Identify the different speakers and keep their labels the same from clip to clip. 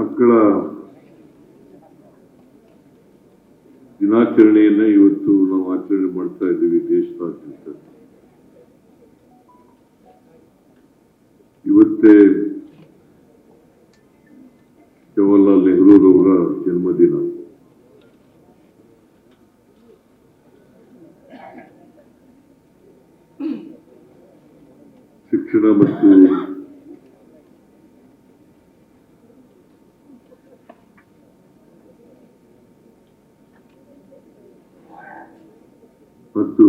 Speaker 1: ಮಕ್ಕಳ ದಿನಾಚರಣೆಯನ್ನ ಇವತ್ತು ನಾವು ಆಚರಣೆ ಮಾಡ್ತಾ ಇದ್ದೀವಿ ದೇಶದಾದ್ಯಂತ. ಇವತ್ತೇ ಜವಾಹರ್ಲಾಲ್ ನೆಹರೂರವರ ಜನ್ಮದಿನ. ಶಿಕ್ಷಣ ಮತ್ತು ಮತ್ತು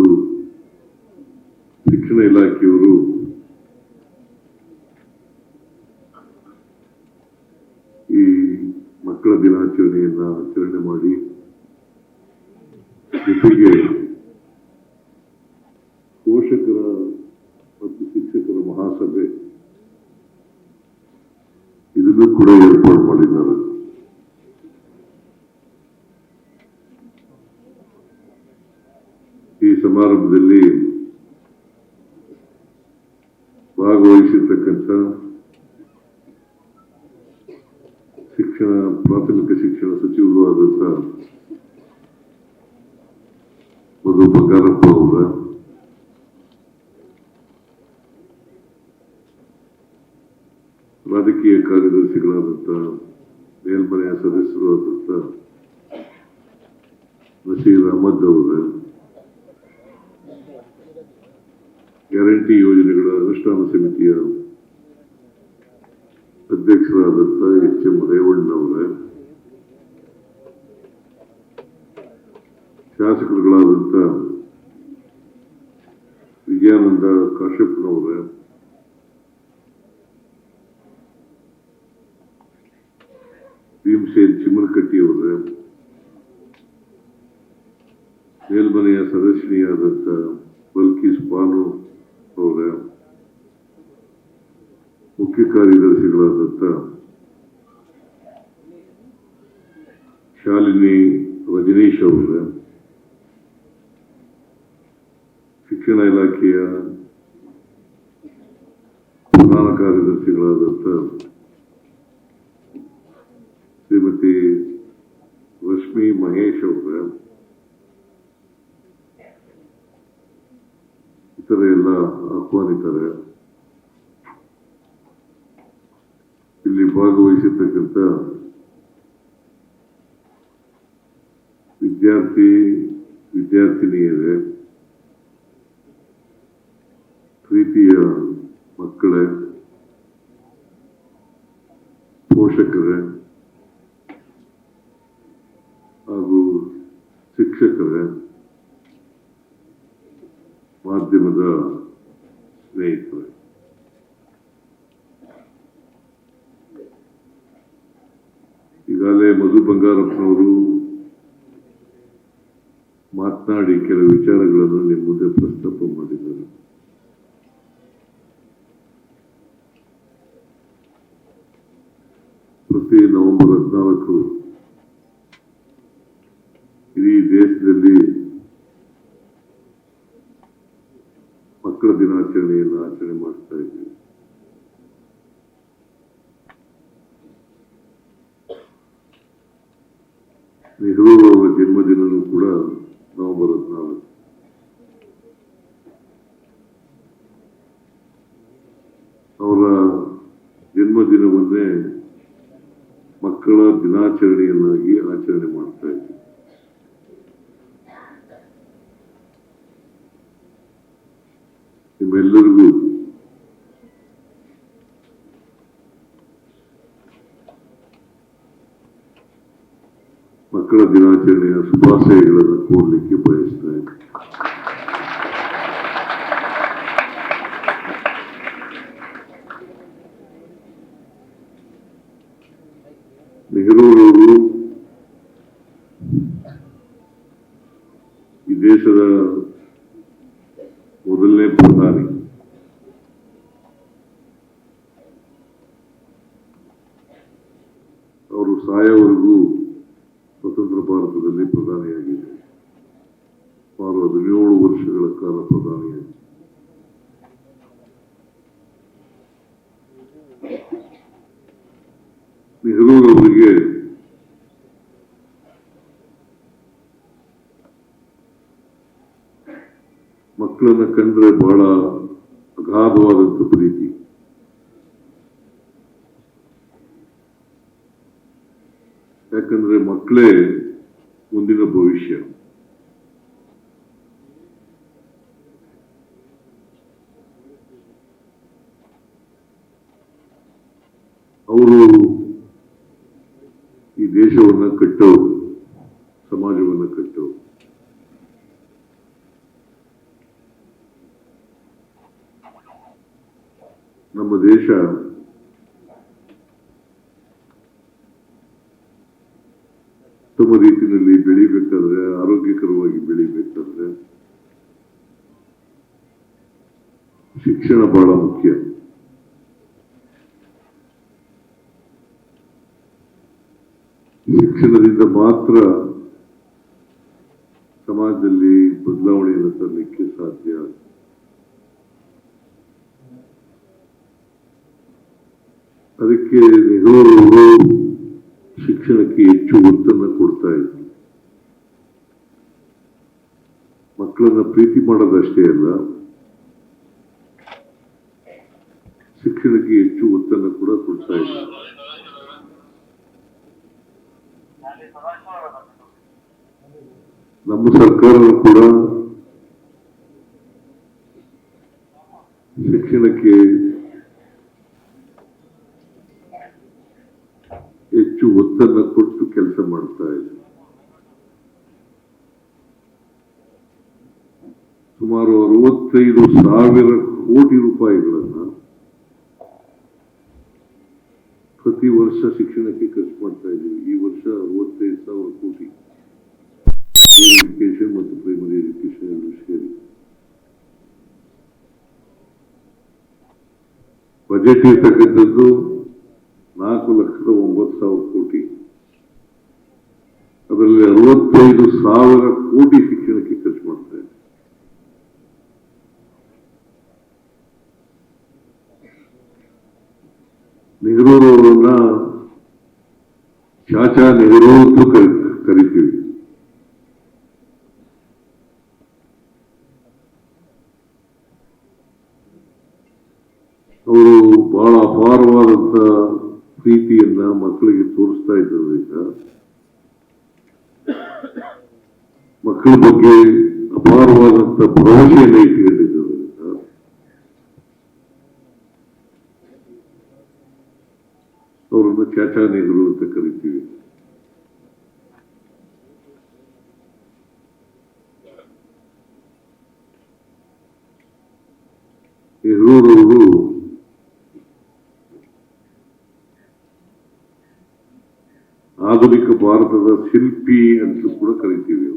Speaker 1: ಶಿಕ್ಷಣ ಇಲಾಖೆಯವರು ಈ ಮಕ್ಕಳ ದಿನಾಚರಣೆಯನ್ನ ಆಚರಣೆ ಮಾಡಿ ಜೊತೆಗೆ ಪೋಷಕರ ಮತ್ತು ಶಿಕ್ಷಕರ ಮಹಾಸಭೆ ಇದನ್ನು ಕೂಡ ಏರ್ಪಾಡು ಮಾಡಿದ್ದಾರೆ ಈ ಸಮಾರಂಭದಲ್ಲಿ ಭಾಗವಹಿಸಿರ್ತಕ್ಕಂಥ ಶಿಕ್ಷಣ ಪ್ರಾಥಮಿಕ ಶಿಕ್ಷಣ ಸಚಿವರು ಆದಂಥ ವಿಜಯಾನಂದ ಕಾಶ್ಯಪ್ನವರ ಭೀಮಸೇನ್ ಚಿಮ್ಮನಕಟ್ಟಿಯವರ ಮೇಲ್ಮನೆಯ ಸದಸ್ಯನಿಯಾದಂಥ ಬಲ್ಕೀಸ್ ಬಾನು ಅವರ. ಮುಖ್ಯ ಕಾರ್ಯದರ್ಶಿಗಳಾದಂಥ ಶಾಲಿನಿ ರಜನೀಶ್ ಅವರ. ಶಿಕ್ಷಣ ಇಲಾಖೆಯ ಪ್ರಧಾನ ಕಾರ್ಯದರ್ಶಿಗಳಾದಂಥ ಶ್ರೀಮತಿ ರಶ್ಮಿ ಮಹೇಶ್ ಅವರ ಇತರ ಎಲ್ಲ ಆಹ್ವಾನಿತಾರೆ ಇಲ್ಲಿ ಭಾಗವಹಿಸಿರ್ತಕ್ಕಂಥ ವಿದ್ಯಾರ್ಥಿ ವಿದ್ಯಾರ್ಥಿನಿಯರೇ ಪ್ರೀತಿಯ ಮಕ್ಕಳೇ ಪೋಷಕರೇ ಹಾಗೂ ಶಿಕ್ಷಕರೇ ಮಾಧ್ಯಮದ ಸ್ನೇಹಿತರೆ. ಈಗಾಗಲೇ ಮಧು ಬಂಗಾರಪ್ಪನವರು ಮಾತನಾಡಿ ಕೆಲವು ವಿಚಾರಗಳನ್ನು ನಿಮ್ಮ ಮುಂದೆ ಪ್ರಸ್ತಾಪ ಮಾಡಿದ್ದಾರೆ ಪ್ರತಿ ನವೆಂಬರ್ ಹದಿನಾಲ್ಕು ಇಡೀ ದೇಶದಲ್ಲಿ ಮಕ್ಕಳ ದಿನಾಚರಣೆಯನ್ನು ಆಚರಣೆ ಮಾಡ್ತಾ ಇದ್ದೀವಿ ನೆಹರು ಅವರ ಜನ್ಮದಿನನೂ ಕೂಡ ನವೆಂಬರ್ ಹದಿನಾಲ್ಕು ಅವರ ಜನ್ಮದಿನವನ್ನೇ ಮಕ್ಕಳ ದಿನಾಚರಣೆಯನ್ನಾಗಿ ಆಚರಣೆ ಮಾಡ್ತಾ ಇದ್ದೀವಿ ನಿಮ್ಮೆಲ್ಲರಿಗೂ ಶುಭಾಶಯಗಳನ್ನು ಕೋರಲಿಕ್ಕೆ ಬಯಸ್ತಾ ಮಕ್ಕಳನ್ನ ಕಂಡ್ರೆ ಬಹಳ ಅಗಾಧವಾದಂಥ ಪ್ರೀತಿ. ಯಾಕಂದ್ರೆ ಮಕ್ಕಳೇ ಮುಂದಿನ ಭವಿಷ್ಯ ಅವರು ಈ ದೇಶವನ್ನ ಕಟ್ಟೋರು ಸಮಾಜವನ್ನ ಕಟ್ಟೋರು ನಮ್ಮ ದೇಶ ಉತ್ತಮ ರೀತಿಯಲ್ಲಿ ಬೆಳಿಬೇಕಾದ್ರೆ, ಆರೋಗ್ಯಕರವಾಗಿ ಬೆಳಿಬೇಕಾದ್ರೆ ಶಿಕ್ಷಣ ಬಹಳ ಮುಖ್ಯ. ಶಿಕ್ಷಣದಿಂದ ಮಾತ್ರ ಸಮಾಜದಲ್ಲಿ ಬದಲಾವಣೆಯನ್ನು ತರಲಿಕ್ಕೆ ಸಾಧ್ಯ. ಅದಕ್ಕೆ ನೆಹರೂರವರು ಶಿಕ್ಷಣಕ್ಕೆ ಹೆಚ್ಚು ಒತ್ತನ್ನು ಕೊಡ್ತಾ ಇದ್ರು. ಮಕ್ಕಳನ್ನ ಪ್ರೀತಿ ಮಾಡೋದಷ್ಟೇ ಅಲ್ಲ, ಶಿಕ್ಷಣಕ್ಕೆ ಹೆಚ್ಚು ಒತ್ತನ್ನು ಕೂಡ ಕೊಡ್ತಾ ಇದ್ರು. ನಮ್ಮ ಸರ್ಕಾರ ಕೂಡ ಶಿಕ್ಷಣಕ್ಕೆ ಹೆಚ್ಚು ಒತ್ತನ್ನು ಕೊಟ್ಟು ಕೆಲಸ ಮಾಡ್ತಾ ಇದೆ. ಸುಮಾರು ಅರವತ್ತೈದು ಸಾವಿರ ಕೋಟಿ ರೂಪಾಯಿಗಳನ್ನ ಪ್ರತಿ ವರ್ಷ ಶಿಕ್ಷಣಕ್ಕೆ ಖರ್ಚು ಮಾಡ್ತಾ ಇದ್ದೀವಿ. ಈ ವರ್ಷ ಅರವತ್ತೈದು ಸಾವಿರ ಕೋಟಿ. ಎಜುಕೇಶನ್ ಮತ್ತು ಪ್ರೈಮರಿ ಎಜುಕೇಶನ್ ಎರಡು ಸೇರಿ. ಬಜೆಟ್ ಇರ್ತಕ್ಕಂಥದ್ದು ನಾಲ್ಕು ಲಕ್ಷದ ಒಂಬತ್ತು ಸಾವಿರ. ಅದರಲ್ಲಿ ಅರವತ್ತೈದು ಸಾವಿರ ಕೋಟಿ ಶಿಕ್ಷಣಕ್ಕೆ ಖರ್ಚು ಮಾಡ್ತಾ ಇದೆ. ನೆಹರೂರವರನ್ನ ಚಾಚಾ ನೆಹರು ಅಂತ ಕರಿ, ಕರಿತೀವಿ. ಅವರು ಬಹಳ ಅಪಾರವಾದಂತ ಪ್ರೀತಿಯನ್ನ ಮಕ್ಕಳಿಗೆ ತೋರಿಸ್ತಾ ಇದ್ದರಿಂದ ಮಕ್ಕಳ ಬಗ್ಗೆ ಅಪಾರವಾದಂತಹ ಭರವಸೆಯನ್ನ ಇಟ್ಕೊಂಡಿದ್ದರಿಂದ ಅವರನ್ನು ಚಾಚಾ ನೆಹರು ಅಂತ ಕರಿತೀವಿ. ನೆಹರೂರವರು ಭಾರತದ ಶಿಲ್ಪಿ ಅಂತ ಕೂಡ ಕರಿತೀವಿ.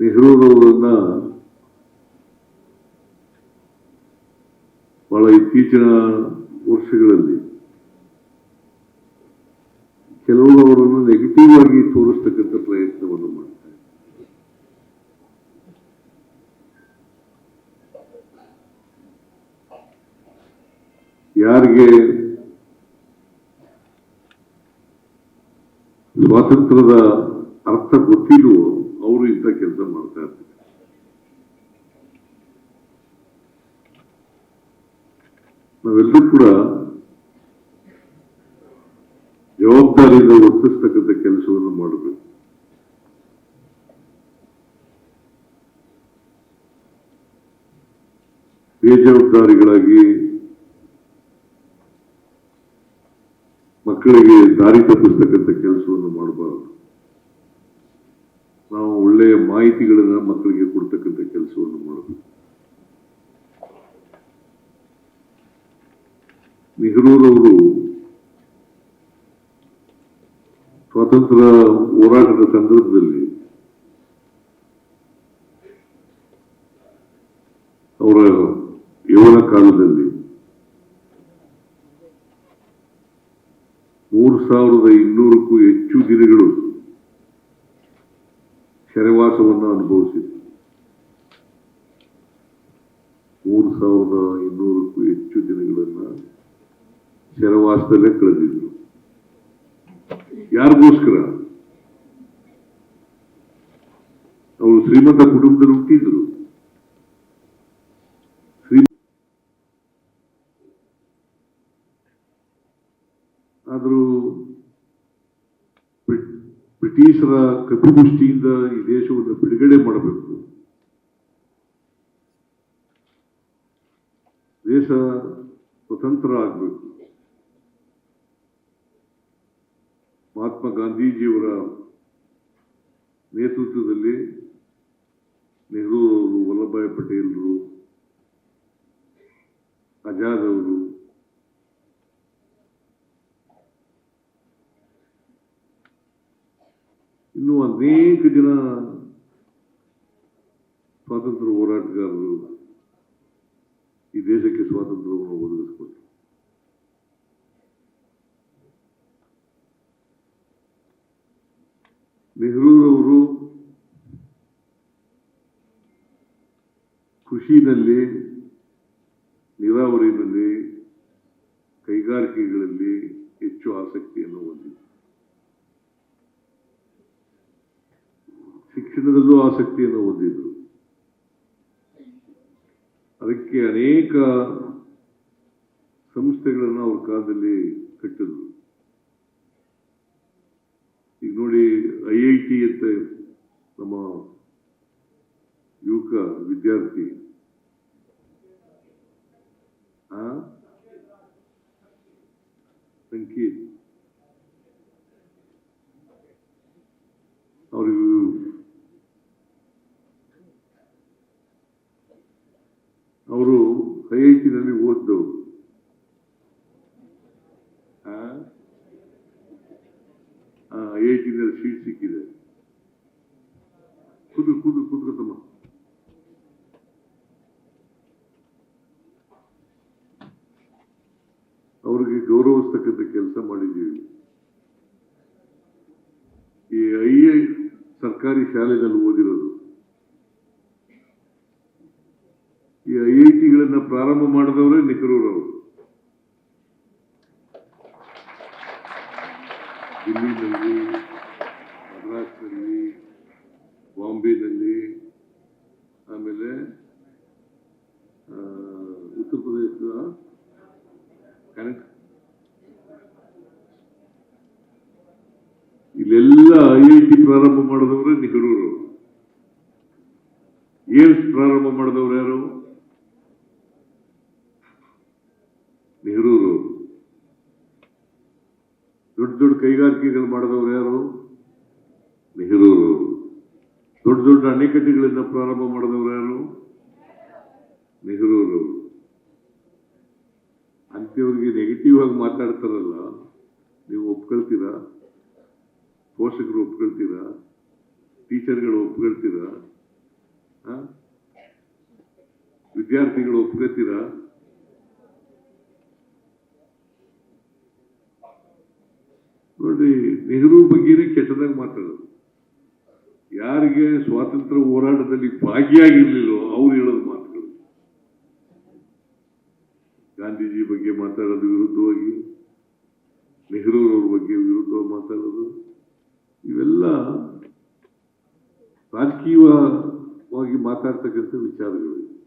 Speaker 1: ನೆಹರೂರವರನ್ನ ಬಹಳ ಇತ್ತೀಚಿನ ವರ್ಷಗಳಲ್ಲಿ ಕೆಲವರು ಅವರನ್ನು ನೆಗೆಟಿವ್ ಆಗಿ ತೋರಿಸ್ತಕ್ಕಂಥ ಪ್ರಯತ್ನವನ್ನು ಮಾಡ್ತಾರೆ ಯಾರಿಗೆ? ಸ್ವಾತಂತ್ರ್ಯದ ಅರ್ಥ ಗೊತ್ತಿಲ್ವೋ ಅವರು ಇಂಥ ಕೆಲಸ ಮಾಡ್ತಾ ಇರ್ತಾರೆ. ನಾವೆಲ್ಲರೂ ಕೂಡ ಜವಾಬ್ದಾರಿಯಿಂದ ವರ್ತಿಸ್ತಕ್ಕಂಥ ಕೆಲಸವನ್ನು ಮಾಡಬೇಕು. ಬೇಜವಾಬ್ದಾರಿಗಳಾಗಿ ಮಕ್ಕಳಿಗೆ ದಾರಿ ತಪ್ಪಿಸ್ತಕ್ಕಂಥ ಕೆಲಸವನ್ನು ಮಾಡಬಾರದು. ನಾವು ಒಳ್ಳೆಯ ಮಾಹಿತಿಗಳನ್ನು ಮಕ್ಕಳಿಗೆ ಕೊಡ್ತಕ್ಕಂಥ ಕೆಲಸವನ್ನು ಮಾಡಬೇಕು. ನೆಹರೂರವರು ಸ್ವಾತಂತ್ರ್ಯ ಹೋರಾಟದ ಸಂದರ್ಭದಲ್ಲಿ ಅವರ ಯೌವನ ಕಾಲದಲ್ಲಿ ಮೂರು ಸಾವಿರದ ಇನ್ನೂರಕ್ಕೂ ಹೆಚ್ಚು ದಿನಗಳು ಸೆರೆವಾಸವನ್ನು ಅನುಭವಿಸಿದ್ರು ಸಾವಿರದ ಇನ್ನೂರಕ್ಕೂ ಹೆಚ್ಚು ದಿನಗಳನ್ನ ಶರವಾಸದಲ್ಲೇ ಕಳೆದಿದ್ರು. ಯಾರಿಗೋಸ್ಕರ? ಅವರು ಶ್ರೀಮಂತ ಕುಟುಂಬದಲ್ಲಿ ಹುಟ್ಟಿದ್ರು ಶ್ರೀ ಆದರೂ ಬ್ರಿಟ್- ಬ್ರಿಟಿಷರ ಕಪಿಮುಷ್ಟಿಯಿಂದ ಈ ದೇಶವನ್ನು ಬಿಡುಗಡೆ ಮಾಡಬೇಕು. ದೇಶ ಸ್ವತಂತ್ರ ಆಗಬೇಕು. ಮಹಾತ್ಮ ಗಾಂಧೀಜಿಯವರ ನೇತೃತ್ವದಲ್ಲಿ ನೆಹರು ಅವರು ವಲ್ಲಭಾಯ್ ಪಟೇಲ್ರು, ಆಜಾದ್ ಅವರು ಇನ್ನು ಅನೇಕ ಜನ ಸ್ವಾತಂತ್ರ್ಯ ಹೋರಾಟಗಾರರು ಈ ದೇಶಕ್ಕೆ ಸ್ವಾತಂತ್ರ್ಯವನ್ನು ಒದಗಿಸಿಕೊಟ್ಟರು. ನೆಹರೂರವರು ಕೃಷಿನಲ್ಲಿ ನೀರಾವರಿನಲ್ಲಿ ಕೈಗಾರಿಕೆಗಳಲ್ಲಿ ಹೆಚ್ಚು ಆಸಕ್ತಿಯನ್ನು ಹೊಂದಿದ್ರು ಆಸಕ್ತಿಯನ್ನು ಹೊಂದಿದ್ರು ಅದಕ್ಕೆ ಅನೇಕ ಸಂಸ್ಥೆಗಳನ್ನು ಅವ್ರ ಕಾಲದಲ್ಲಿ ಕಟ್ಟಿದ್ರು. ಈಗ ನೋಡಿ ಐ ಐ ಟಿ ಅಂತ ನಮ್ಮ ಯುವಕ ವಿದ್ಯಾರ್ಥಿ. ಸಂಕೀತ್ ಅವ್ರಿಗೂ ಅವರು ಐ ಐ ಟಿನಲ್ಲಿ ಓದ್ದವರು ಐ ಐ ಟಿನಲ್ಲಿ ಸೀಟ್ ಸಿಕ್ಕಿದೆ ಕುದು ಕುದು ಕುದ್ರತಮ್ಮ ಅವ್ರಿಗೆ ಗೌರವಿಸ್ತಕ್ಕಂಥ ಕೆಲಸ ಮಾಡಿದ್ದೀವಿ ಈ ಐ ಐ ಸರ್ಕಾರಿ ಓದಿರೋದು ಈ ಐ ಐ ಟಿಗಳನ್ನ ಪ್ರಾರಂಭ ಮಾಡಿದವರೇ ನೆಹರೂರವರು. ದಿಲ್ಲಿನಲ್ಲಿ, ಮದ್ರಾಸ್ನಲ್ಲಿ, ಬಾಂಬೆನಲ್ಲಿ, ಆಮೇಲೆ ಉತ್ತರ ಪ್ರದೇಶದ ಕನಕ. ಇಲ್ಲೆಲ್ಲ ಐ ಐ ಟಿ ಪ್ರಾರಂಭ ಮಾಡಿದವರೇ ನೆಹರೂರವರು. ಏಮ್ಸ್ ಪ್ರಾರಂಭ ಮಾಡಿದವರು ಯಾರು? ನೆಹರೂರು. ದೊಡ್ಡ ದೊಡ್ಡ ಕೈಗಾರಿಕೆಗಳು ಮಾಡಿದವರು ಯಾರು? ನೆಹರೂರು. ದೊಡ್ಡ ದೊಡ್ಡ ಅಣೆಕಟ್ಟೆಗಳಿಂದ ಪ್ರಾರಂಭ ಮಾಡಿದವರು ಯಾರು? ನೆಹರೂರು. ಅಂತ್ಯವ್ರಿಗೆ ನೆಗೆಟಿವ್ ಆಗಿ ಮಾತಾಡ್ತಾರಲ್ಲ, ನೀವು ಒಪ್ಕೊಳ್ತೀರಾ? ಪೋಷಕರು ಒಪ್ಕೊಳ್ತೀರಾ? ಟೀಚರ್ಗಳು ಒಪ್ಕೊಳ್ತೀರಾ? ವಿದ್ಯಾರ್ಥಿಗಳು ಒಪ್ಕೊಳ್ತೀರಾ ನೋಡಿ, ನೆಹರು ಬಗ್ಗೆನೇ ಕೆಟ್ಟದಾಗಿ ಮಾತಾಡೋದು. ಯಾರಿಗೆ ಸ್ವಾತಂತ್ರ್ಯ ಹೋರಾಟದಲ್ಲಿ ಭಾಗಿಯಾಗಿರ್ಲಿಲ್ಲೋ ಅವ್ರು ಹೇಳೋದು ಮಾತುಗಳು ಗಾಂಧೀಜಿ ಬಗ್ಗೆ ಮಾತಾಡೋದು ವಿರುದ್ಧವಾಗಿ, ನೆಹರೂರವ್ರ ಬಗ್ಗೆ ವಿರುದ್ಧವಾಗಿ ಮಾತಾಡೋದು. ಇವೆಲ್ಲ ರಾಜಕೀಯವಾಗಿ ಮಾತಾಡ್ತಕ್ಕಂಥ ವಿಚಾರಗಳು.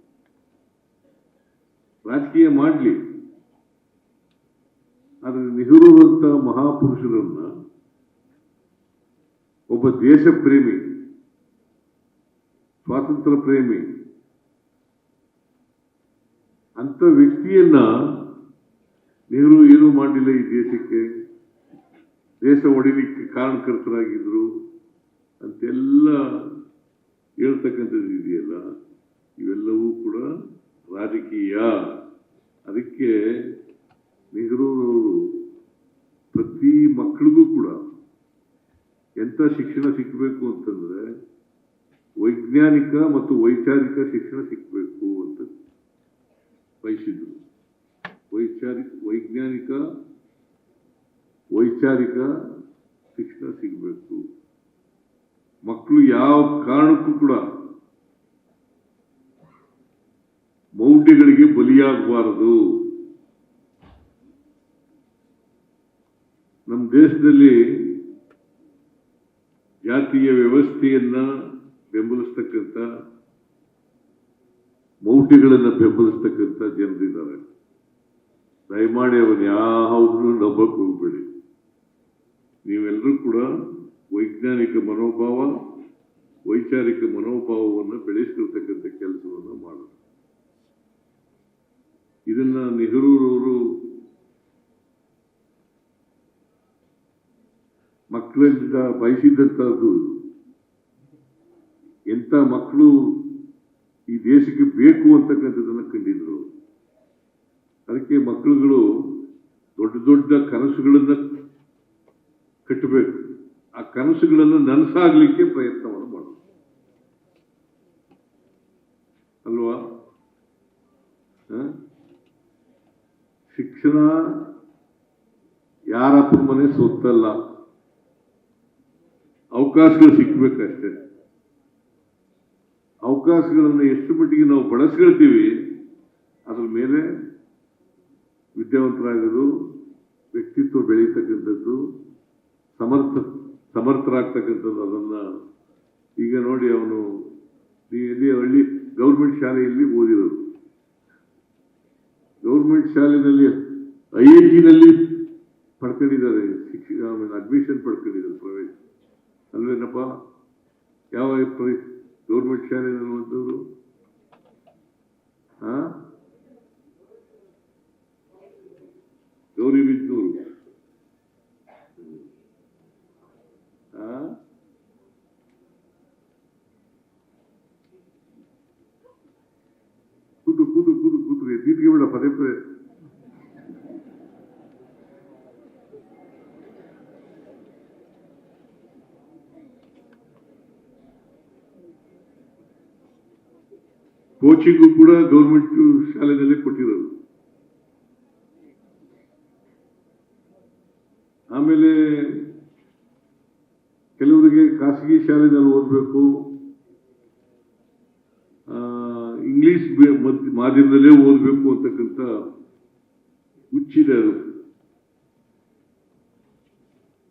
Speaker 1: ರಾಜಕೀಯ ಮಾಡಲಿ. ಆದರೆ ನೆಹರೂರಂತ ಮಹಾಪುರುಷರನ್ನ ಒಬ್ಬ ದೇಶ ಪ್ರೇಮಿ ಸ್ವಾತಂತ್ರ್ಯ ಪ್ರೇಮಿ ಅಂತ ವ್ಯಕ್ತಿಯನ್ನ ನೆಹರು ಏನೂ ಮಾಡಲಿಲ್ಲ ಈ ದೇಶಕ್ಕೆ. ದೇಶ ಒಡಿಲಿಕ್ಕೆ ಕಾರಣಕರ್ತರಾಗಿದ್ರು. ಅಂತೆಲ್ಲ ಹೇಳ್ತಕ್ಕಂಥದ್ದು ಇದೆಯಲ್ಲ ಇವೆಲ್ಲವೂ ಕೂಡ ರಾಜಕೀಯ. ಅದಕ್ಕೆ ನೆಹರೂರವರು ಪ್ರತಿ ಮಕ್ಕಳಿಗೂ ಕೂಡ ಎಂಥ ಶಿಕ್ಷಣ ಸಿಕ್ಕಬೇಕು ಅಂತಂದರೆ ವೈಜ್ಞಾನಿಕ ಮತ್ತು ವೈಚಾರಿಕ ಶಿಕ್ಷಣ ಸಿಕ್ಕಬೇಕು ಅಂತ ಬಯಸಿದ್ರು. ವೈಚಾರಿಕ ವೈಜ್ಞಾನಿಕ, ವೈಚಾರಿಕ ಶಿಕ್ಷಣ ಸಿಗಬೇಕು. ಮಕ್ಕಳು ಯಾವ ಕಾರಣಕ್ಕೂ ಕೂಡ ಮೌಢ್ಯಗಳಿಗೆ ಬಲಿಯಾಗಬಾರದು. ನಮ್ಮ ದೇಶದಲ್ಲಿ ಜಾತಿಯ ವ್ಯವಸ್ಥೆಯನ್ನ ಬೆಂಬಲಿಸ್ತಕ್ಕಂಥ, ಮೌಢ್ಯಗಳನ್ನು ಬೆಂಬಲಿಸ್ತಕ್ಕಂಥ ಜನರಿದ್ದಾರೆ ದಯಮಾಡಿ ಅವನ್ ಯಾವ್ದು ನಂಬಕ್ಕೆ ಹೋಗ್ಬೇಡಿ. ನೀವೆಲ್ಲರೂ ಕೂಡ ವೈಜ್ಞಾನಿಕ ಮನೋಭಾವ ವೈಚಾರಿಕ ಮನೋಭಾವವನ್ನು ಬೆಳೆಸಿರ್ತಕ್ಕಂಥ ಕೆಲಸವನ್ನು ಮಾಡೋದು. ಇದನ್ನ ನೆಹರೂರವರು ಮಕ್ಕಳಿಂದ ಬಯಸಿದ್ದಂಥದ್ದು ಎಂಥ ಮಕ್ಕಳು ಈ ದೇಶಕ್ಕೆ ಬೇಕು ಅಂತಕ್ಕಂಥದ್ದನ್ನು ಕಂಡಿದ್ರು. ಅದಕ್ಕೆ ಮಕ್ಕಳುಗಳು ದೊಡ್ಡ ದೊಡ್ಡ ಕನಸುಗಳನ್ನು ಕಟ್ಟಬೇಕು. ಆ ಕನಸುಗಳನ್ನು ನನಸಾಗ್ಲಿಕ್ಕೆ ಪ್ರಯತ್ನವನ್ನು ಮಾಡೋದು. ಅಲ್ವಾ? ಶಿಕ್ಷಣ ಯಾರ ಮನೆ ಸೊತ್ತಲ್ಲ. ಅವಕಾಶಗಳು ಸಿಕ್ಕಬೇಕಷ್ಟೇ ಅವಕಾಶಗಳನ್ನು ಎಷ್ಟು ಮಟ್ಟಿಗೆ ನಾವು ಬಳಸ್ಕೊಳ್ತೀವಿ, ಅದ್ರ ಮೇಲೆ ವಿದ್ಯಾವಂತರಾಗೋದು ವ್ಯಕ್ತಿತ್ವ ಬೆಳೀತಕ್ಕಂಥದ್ದು ಸಮರ್ಥ ಸಮರ್ಥರಾಗ್ತಕ್ಕಂಥದ್ದು ಅದನ್ನ ಈಗ ನೋಡಿ ಅವನು ಇಲ್ಲಿ ಹಳ್ಳಿ ಗೌರ್ಮೆಂಟ್ ಶಾಲೆಯಲ್ಲಿ ಓದಿರೋದು. ಗೌರ್ಮೆಂಟ್ ಶಾಲೆಯಲ್ಲಿ ಐ ಐ ಟಿನಲ್ಲಿ ಪಡ್ಕೊಂಡಿದ್ದಾರೆ ಶಿಕ್ಷಣ ಅಡ್ಮಿಷನ್ ಪಡ್ಕೊಂಡಿದ್ದಾರೆ ಪ್ರವೇಶ. ಅಲ್ವೇನಪ್ಪ ಯಾವ ಗೌರ್ಮೆಂಟ್ ಶಾಲೆಯಲ್ಲಿ ಹಾಂ ಹಾ ಗೌರಿಬಿದ್ನೂರು ಕೋಚಿಂಗು ಕೂಡ ಗೌರ್ಮೆಂಟ್ ಶಾಲೆನಲ್ಲೇ ಕೊಟ್ಟಿರೋದು. ಆಮೇಲೆ ಕೆಲವರಿಗೆ ಖಾಸಗಿ ಶಾಲೆನಲ್ಲಿ ಓದಬೇಕು. ಇಂಗ್ಲಿಷ್ ಮಾಧ್ಯಮದಲ್ಲೇ ಓದಬೇಕು ಅಂತಕ್ಕಂಥ ಹುಚ್ಚಿದೆ ಅದು.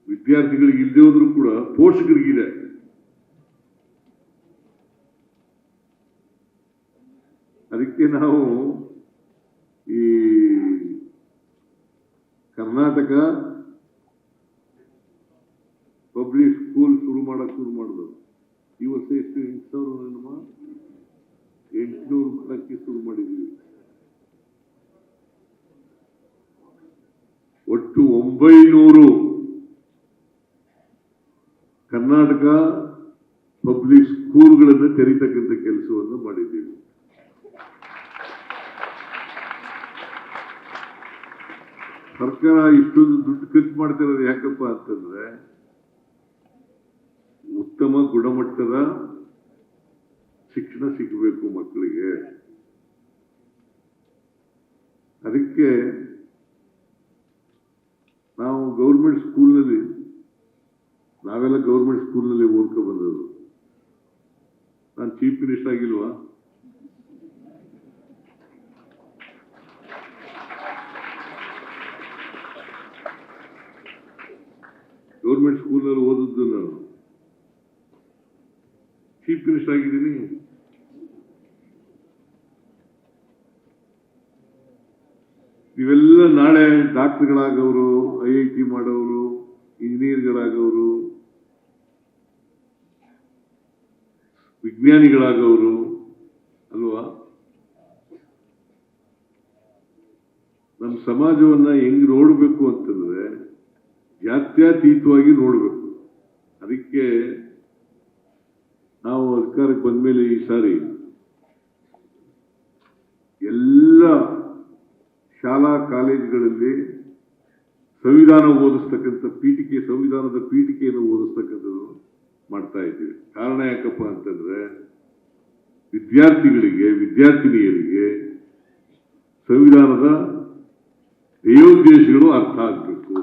Speaker 1: ವಿದ್ಯಾರ್ಥಿಗಳಿಗೆ ಇಲ್ಲದೆ ಹೋದ್ರೂ ಕೂಡ ಪೋಷಕರಿಗಿದೆ. ಅದಕ್ಕೆ ನಾವು ಈ ಕರ್ನಾಟಕ ಪಬ್ಲಿಕ್ ಸ್ಕೂಲ್ ಶುರು ಮಾಡಕ್ ಶುರು ಮಾಡಿದ್ರು ಈ ವರ್ಷ ಎಷ್ಟು? ಎಂಟು ಸಾವಿರ ನಮ್ಮ ಎಂಟುನೂರು ಮಾಡಕ್ಕೆ ಶುರು ಮಾಡಿದ್ದೀವಿ ಒಟ್ಟು ಒಂಬೈನೂರು ಕರ್ನಾಟಕ ಪಬ್ಲಿಕ್ ಸ್ಕೂಲ್ಗಳನ್ನು ತೆರೀತಕ್ಕಂಥ ಕೆಲಸವನ್ನು ಮಾಡಿದ್ದೀವಿ. ಸರ್ಕಾರ ಇಷ್ಟೊಂದು ದುಡ್ಡು ಖರ್ಚು ಮಾಡ್ತಿರೋದು ಯಾಕಪ್ಪ ಅಂತಂದ್ರೆ ಉತ್ತಮ ಗುಣಮಟ್ಟದ ಶಿಕ್ಷಣ ಸಿಗಬೇಕು ಮಕ್ಕಳಿಗೆ. ಅದಕ್ಕೆ ನಾವು ಗೌರ್ಮೆಂಟ್ ಸ್ಕೂಲ್ನಲ್ಲಿ, ನಾವೆಲ್ಲ ಗೌರ್ಮೆಂಟ್ ಸ್ಕೂಲ್ನಲ್ಲಿ ಓದ್ಕೊ ಬಂದವರು ನಾನು ಚೀಫ್ ಮಿನಿಸ್ಟರ್ ಆಗಿಲ್ವಾ? ಗೌರ್ಮೆಂಟ್ ಸ್ಕೂಲಲ್ಲಿ ಓದಿದ್ದು ನಾನು. ಚೀಫ್ ಮಿನಿಸ್ಟರ್ ಆಗಿದ್ದೀನಿ. ಇವೆಲ್ಲ ನಾಳೆ ಡಾಕ್ಟರ್ಗಳಾಗವರು ಐ ಐ ಟಿ ಮಾಡೋರು ಇಂಜಿನಿಯರ್ಗಳಾಗವರು ವಿಜ್ಞಾನಿಗಳಾಗವರು ಅಲ್ವಾ? ನಮ್ಮ ಸಮಾಜವನ್ನು ಹೆಂಗ್ ನೋಡಬೇಕು ಅಂತಂದ್ರೆ ಜಾತ್ಯತೀತವಾಗಿ ನೋಡಬೇಕು. ಅದಕ್ಕೆ ನಾವು ಅಧಿಕಾರಕ್ಕೆ ಬಂದ್ಮೇಲೆ ಈ ಸಾರಿ ಎಲ್ಲ ಶಾಲಾ ಕಾಲೇಜುಗಳಲ್ಲಿ ಸಂವಿಧಾನ ಓದಿಸ್ತಕ್ಕಂಥ ಪೀಠಿಕೆ, ಸಂವಿಧಾನದ ಪೀಠಿಕೆಯನ್ನು ಓದಿಸ್ತಕ್ಕಂಥದ್ದು ಮಾಡ್ತಾ ಇದ್ದೀವಿ. ಕಾರಣ ಯಾಕಪ್ಪ ಅಂತಂದ್ರೆ ವಿದ್ಯಾರ್ಥಿಗಳಿಗೆ, ವಿದ್ಯಾರ್ಥಿನಿಯರಿಗೆ ಸಂವಿಧಾನದ ದೇವೋದ್ದೇಶಗಳು ಅರ್ಥ ಆಗ್ಬೇಕು.